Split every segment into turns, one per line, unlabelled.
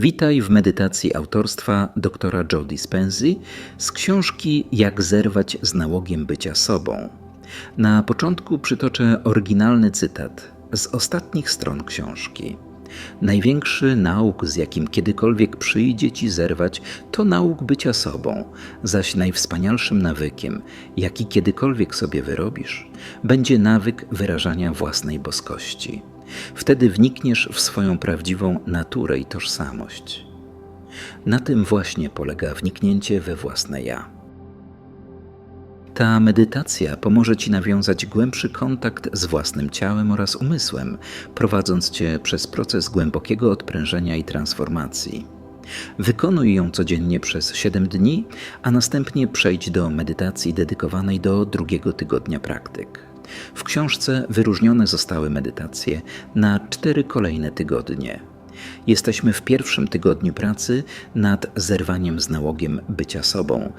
Witaj w medytacji autorstwa doktora Joe Dispenzy z książki Jak zerwać z nałogiem bycia sobą. Na początku przytoczę oryginalny cytat z ostatnich stron książki. Największy nauk, z jakim kiedykolwiek przyjdzie ci zerwać, to nauk bycia sobą, zaś najwspanialszym nawykiem, jaki kiedykolwiek sobie wyrobisz, będzie nawyk wyrażania własnej boskości. Wtedy wnikniesz w swoją prawdziwą naturę i tożsamość. Na tym właśnie polega wniknięcie we własne ja. Ta medytacja pomoże Ci nawiązać głębszy kontakt z własnym ciałem oraz umysłem, prowadząc Cię przez proces głębokiego odprężenia i transformacji. Wykonuj ją codziennie przez 7 dni, a następnie przejdź do medytacji dedykowanej do drugiego tygodnia praktyk. W książce wyróżnione zostały medytacje na cztery kolejne tygodnie. Jesteśmy w pierwszym tygodniu pracy nad zerwaniem z nałogiem bycia sobą,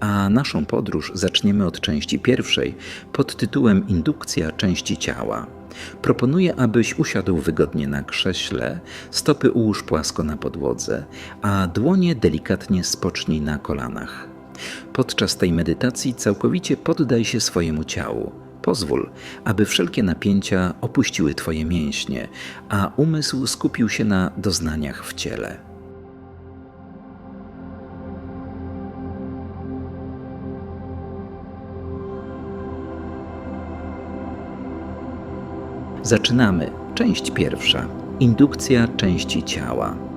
a naszą podróż zaczniemy od części pierwszej pod tytułem Indukcja części ciała. Proponuję, abyś usiadł wygodnie na krześle, stopy ułóż płasko na podłodze, a dłonie delikatnie spocznij na kolanach. Podczas tej medytacji całkowicie poddaj się swojemu ciału. Pozwól, aby wszelkie napięcia opuściły Twoje mięśnie, a umysł skupił się na doznaniach w ciele. Zaczynamy. Część pierwsza. Indukcja części ciała.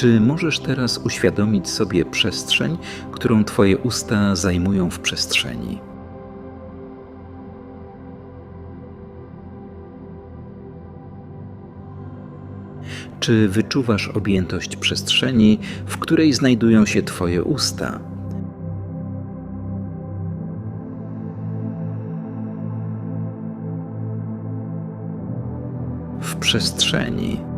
Czy możesz teraz uświadomić sobie przestrzeń, którą Twoje usta zajmują w przestrzeni? Czy wyczuwasz objętość przestrzeni, w której znajdują się Twoje usta? W przestrzeni.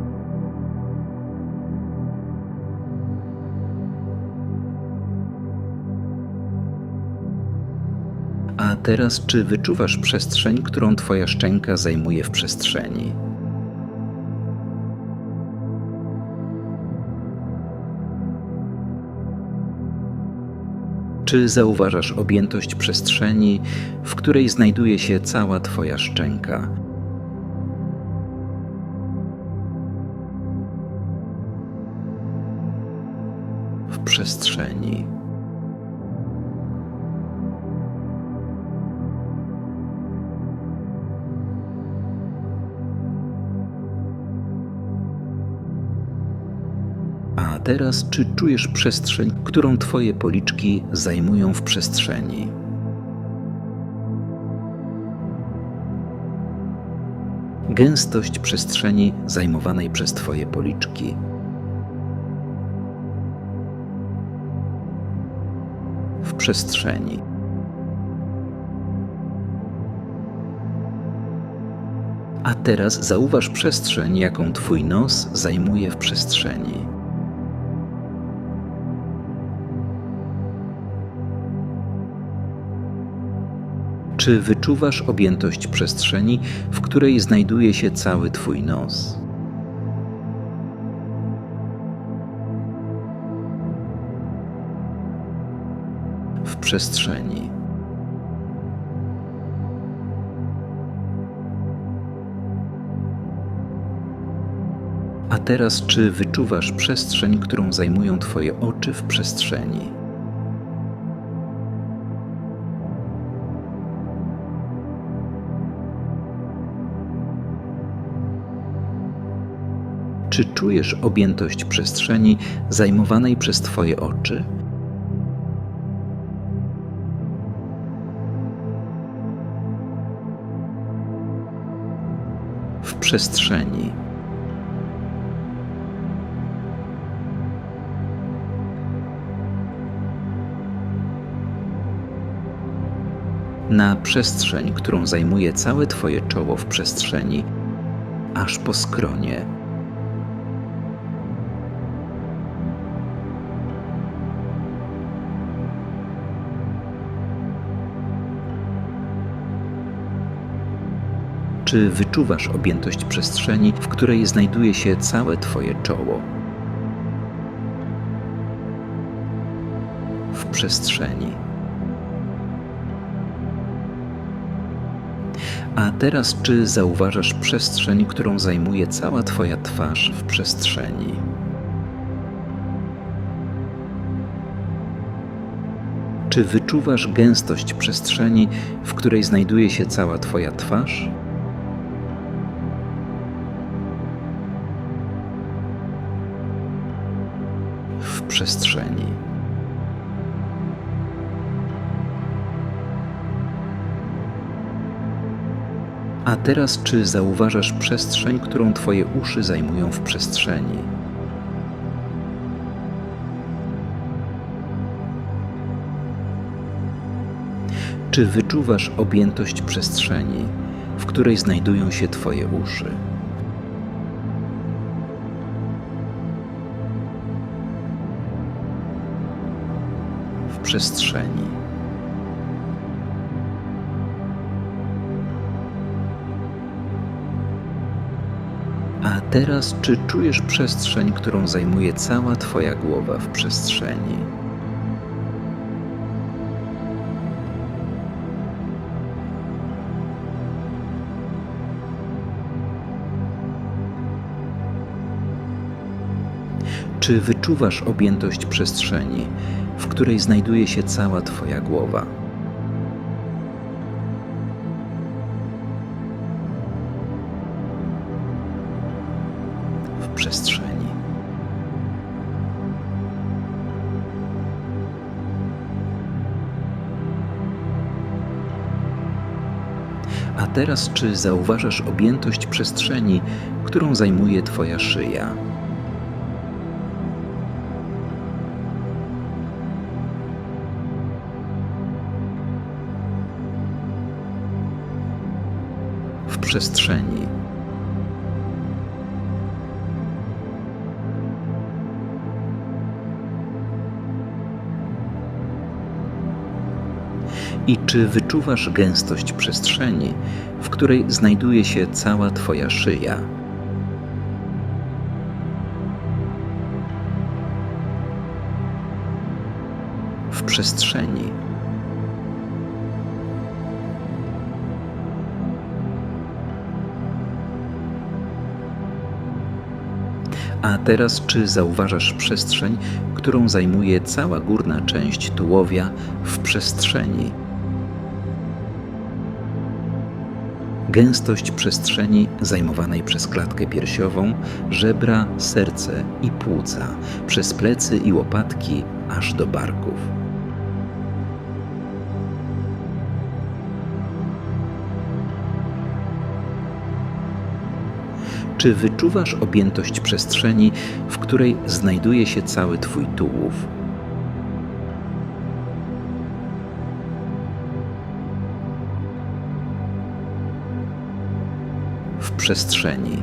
A teraz, czy wyczuwasz przestrzeń, którą Twoja szczęka zajmuje w przestrzeni? Czy zauważasz objętość przestrzeni, w której znajduje się cała Twoja szczęka? W przestrzeni. Teraz, czy czujesz przestrzeń, którą Twoje policzki zajmują w przestrzeni? Gęstość przestrzeni zajmowanej przez Twoje policzki. W przestrzeni. A teraz zauważ przestrzeń, jaką Twój nos zajmuje w przestrzeni. Czy wyczuwasz objętość przestrzeni, w której znajduje się cały Twój nos? W przestrzeni. A teraz, czy wyczuwasz przestrzeń, którą zajmują Twoje oczy w przestrzeni? Czy czujesz objętość przestrzeni zajmowanej przez Twoje oczy? W przestrzeni. Na przestrzeń, którą zajmuje całe Twoje czoło w przestrzeni, aż po skronie Czy wyczuwasz objętość przestrzeni, w której znajduje się całe Twoje czoło? W przestrzeni. A teraz, czy zauważasz przestrzeń, którą zajmuje cała Twoja twarz w przestrzeni? Czy wyczuwasz gęstość przestrzeni, w której znajduje się cała Twoja twarz? W przestrzeni. A teraz, czy zauważasz przestrzeń, którą Twoje uszy zajmują w przestrzeni? Czy wyczuwasz objętość przestrzeni, w której znajdują się Twoje uszy? Przestrzeni. A teraz, czy czujesz przestrzeń, którą zajmuje cała Twoja głowa w przestrzeni? Czy wyczuwasz objętość przestrzeni, w której znajduje się cała Twoja głowa? W przestrzeni. A teraz, czy zauważasz objętość przestrzeni, którą zajmuje Twoja szyja? Przestrzeni. I czy wyczuwasz gęstość przestrzeni, w której znajduje się cała Twoja szyja? W przestrzeni. A teraz, czy zauważasz przestrzeń, którą zajmuje cała górna część tułowia w przestrzeni? Gęstość przestrzeni zajmowanej przez klatkę piersiową, żebra, serce i płuca, przez plecy i łopatki aż do barków. Czy wyczuwasz objętość przestrzeni, w której znajduje się cały Twój tułów? W przestrzeni.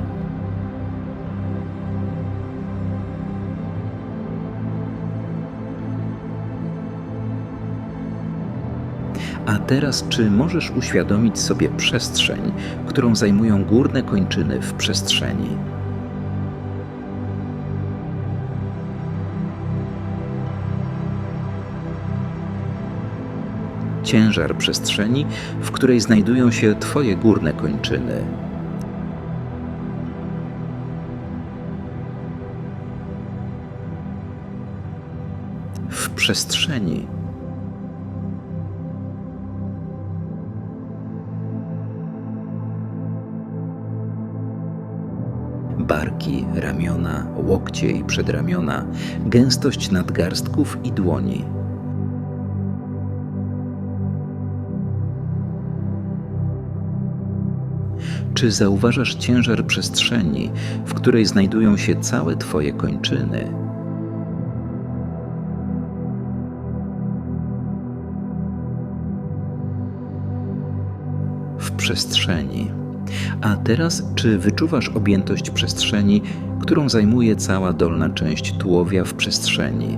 A teraz, czy możesz uświadomić sobie przestrzeń, którą zajmują górne kończyny w przestrzeni? Ciężar przestrzeni, w której znajdują się Twoje górne kończyny. W przestrzeni. Barki, ramiona, łokcie i przedramiona, gęstość nadgarstków i dłoni. Czy zauważasz ciężar przestrzeni, w której znajdują się całe Twoje kończyny? Przestrzeni. A teraz, czy wyczuwasz objętość przestrzeni, którą zajmuje cała dolna część tułowia w przestrzeni?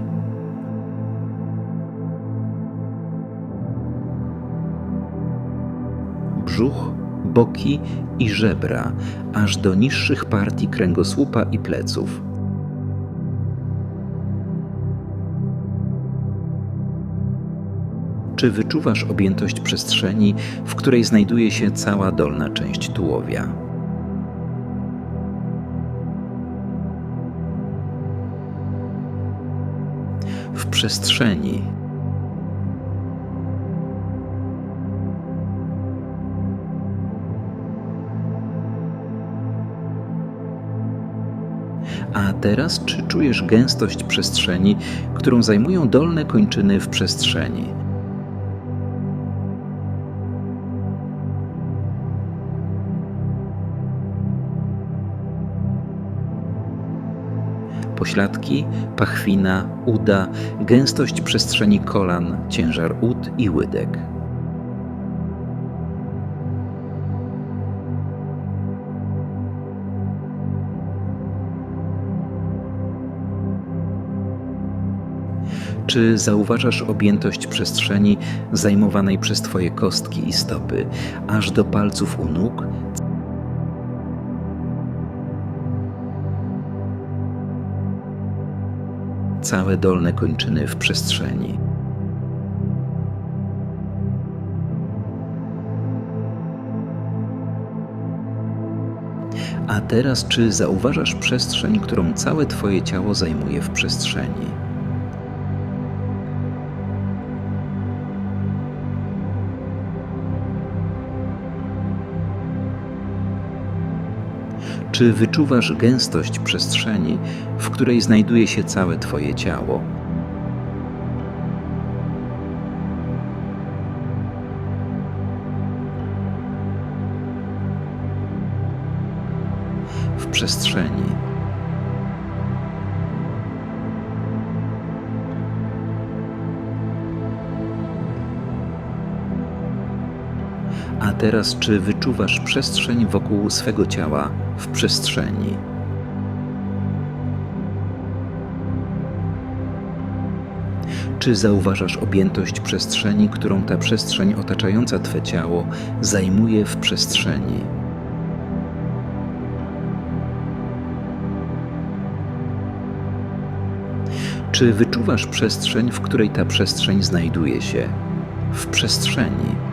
Brzuch, boki i żebra, aż do niższych partii kręgosłupa i pleców. Czy wyczuwasz objętość przestrzeni, w której znajduje się cała dolna część tułowia? W przestrzeni A teraz, czy czujesz gęstość przestrzeni, którą zajmują dolne kończyny w przestrzeni? Pośladki, pachwina, uda, gęstość przestrzeni kolan, ciężar ud i łydek. Czy zauważasz objętość przestrzeni zajmowanej przez Twoje kostki i stopy, aż do palców u nóg? Całe dolne kończyny w przestrzeni. A teraz, czy zauważasz przestrzeń, którą całe Twoje ciało zajmuje w przestrzeni? Czy wyczuwasz gęstość przestrzeni, w której znajduje się całe Twoje ciało? W przestrzeni. Teraz, czy wyczuwasz przestrzeń wokół swego ciała w przestrzeni? Czy zauważasz objętość przestrzeni, którą ta przestrzeń otaczająca Twe ciało zajmuje w przestrzeni? Czy wyczuwasz przestrzeń, w której ta przestrzeń znajduje się? W przestrzeni.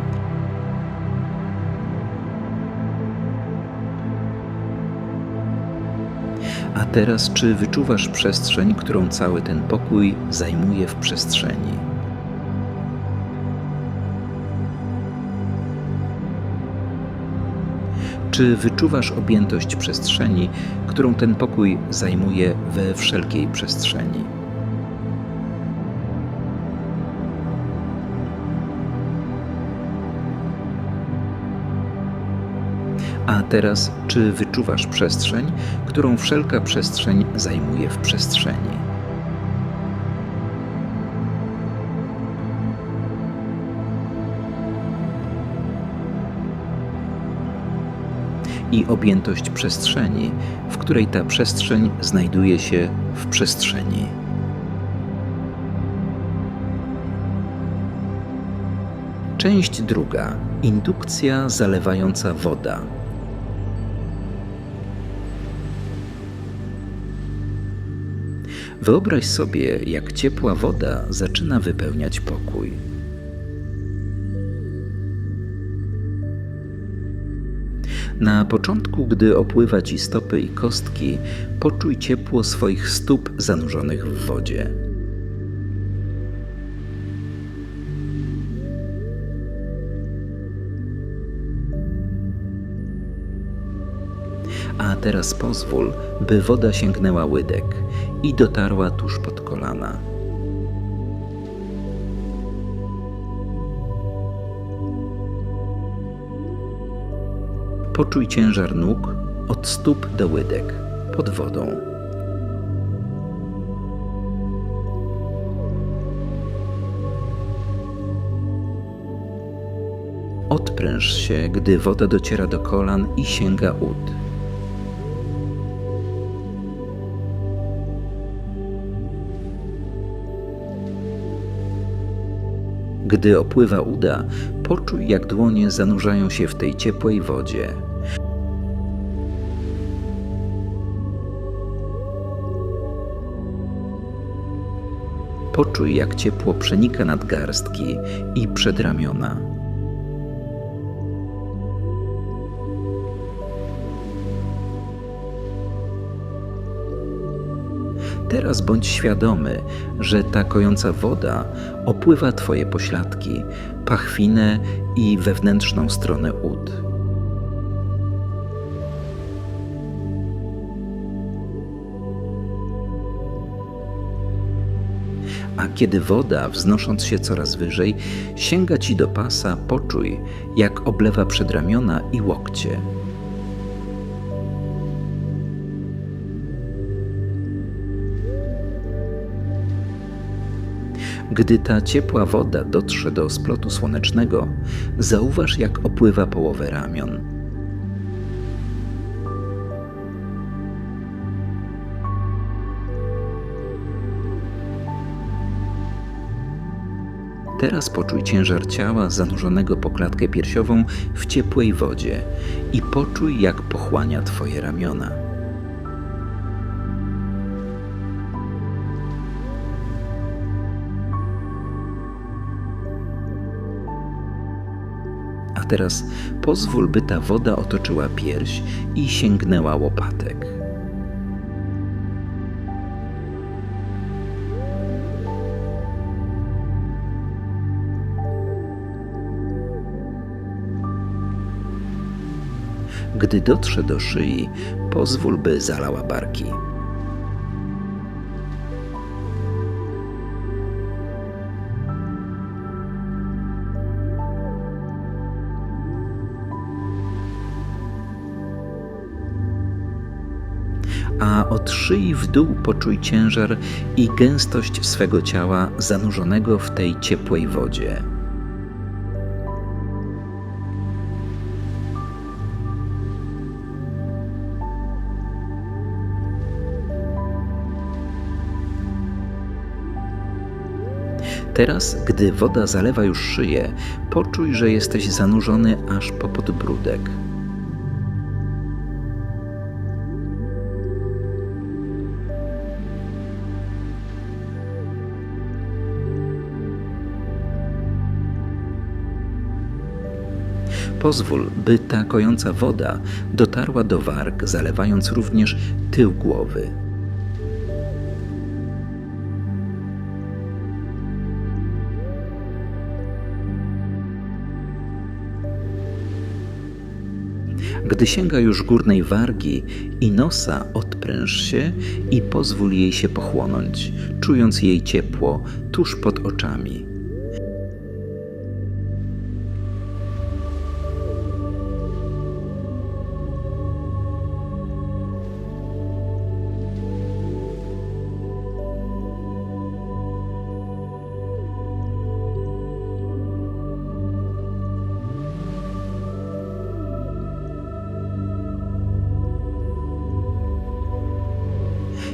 A teraz, czy wyczuwasz przestrzeń, którą cały ten pokój zajmuje w przestrzeni? Czy wyczuwasz objętość przestrzeni, którą ten pokój zajmuje we wszelkiej przestrzeni? A teraz, czy wyczuwasz przestrzeń, którą wszelka przestrzeń zajmuje w przestrzeni? I objętość przestrzeni, w której ta przestrzeń znajduje się w przestrzeni. Część druga. Indukcja zalewająca woda. Wyobraź sobie, jak ciepła woda zaczyna wypełniać pokój. Na początku, gdy opływa ci stopy i kostki, poczuj ciepło swoich stóp zanurzonych w wodzie. A teraz pozwól, by woda sięgnęła łydek i dotarła tuż pod kolana. Poczuj ciężar nóg od stóp do łydek pod wodą. Odpręż się, gdy woda dociera do kolan i sięga ud. Gdy opływa uda, poczuj, jak dłonie zanurzają się w tej ciepłej wodzie. Poczuj, jak ciepło przenika nadgarstki i przedramiona. Teraz bądź świadomy, że ta kojąca woda opływa Twoje pośladki, pachwinę i wewnętrzną stronę ud. A kiedy woda, wznosząc się coraz wyżej, sięga Ci do pasa, poczuj, jak oblewa przedramiona i łokcie. Gdy ta ciepła woda dotrze do splotu słonecznego, zauważ, jak opływa połowę ramion. Teraz poczuj ciężar ciała zanurzonego po klatkę piersiową w ciepłej wodzie i poczuj, jak pochłania Twoje ramiona. Teraz pozwól, by ta woda otoczyła pierś i sięgnęła łopatek. Gdy dotrze do szyi, pozwól, by zalała barki. Od szyi w dół poczuj ciężar i gęstość swego ciała zanurzonego w tej ciepłej wodzie. Teraz, gdy woda zalewa już szyję, poczuj, że jesteś zanurzony aż po podbródek. Pozwól, by ta kojąca woda dotarła do warg, zalewając również tył głowy. Gdy sięga już górnej wargi i nosa, odpręż się i pozwól jej się pochłonąć, czując jej ciepło tuż pod oczami.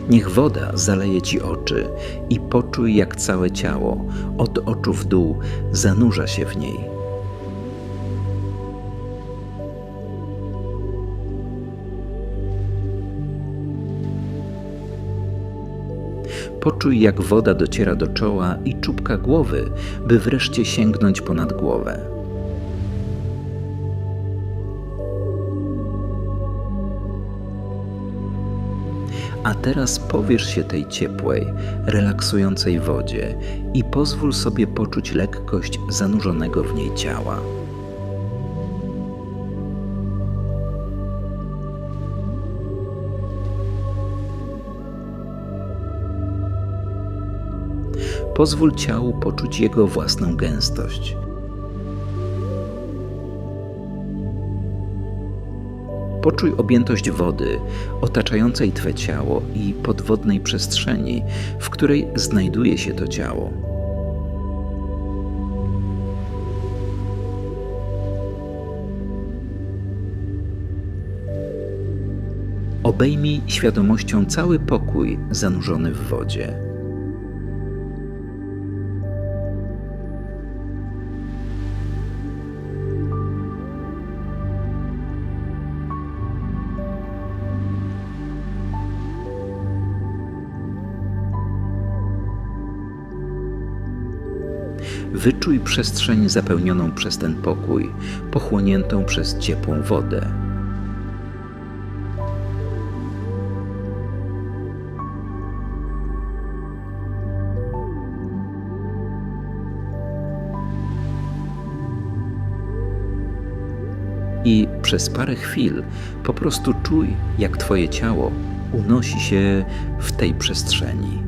Niech woda zaleje ci oczy i poczuj, jak całe ciało, od oczu w dół, zanurza się w niej. Poczuj, jak woda dociera do czoła i czubka głowy, by wreszcie sięgnąć ponad głowę. Teraz powierz się tej ciepłej, relaksującej wodzie i pozwól sobie poczuć lekkość zanurzonego w niej ciała. Pozwól ciału poczuć jego własną gęstość. Poczuj objętość wody otaczającej Twe ciało i podwodnej przestrzeni, w której znajduje się to ciało. Obejmij świadomością cały pokój zanurzony w wodzie. Wyczuj przestrzeń zapełnioną przez ten pokój, pochłoniętą przez ciepłą wodę. I przez parę chwil po prostu czuj, jak Twoje ciało unosi się w tej przestrzeni.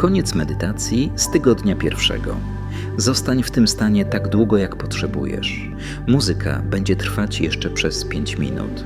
Koniec medytacji z tygodnia pierwszego. Zostań w tym stanie tak długo, jak potrzebujesz. Muzyka będzie trwać jeszcze przez 5 minut.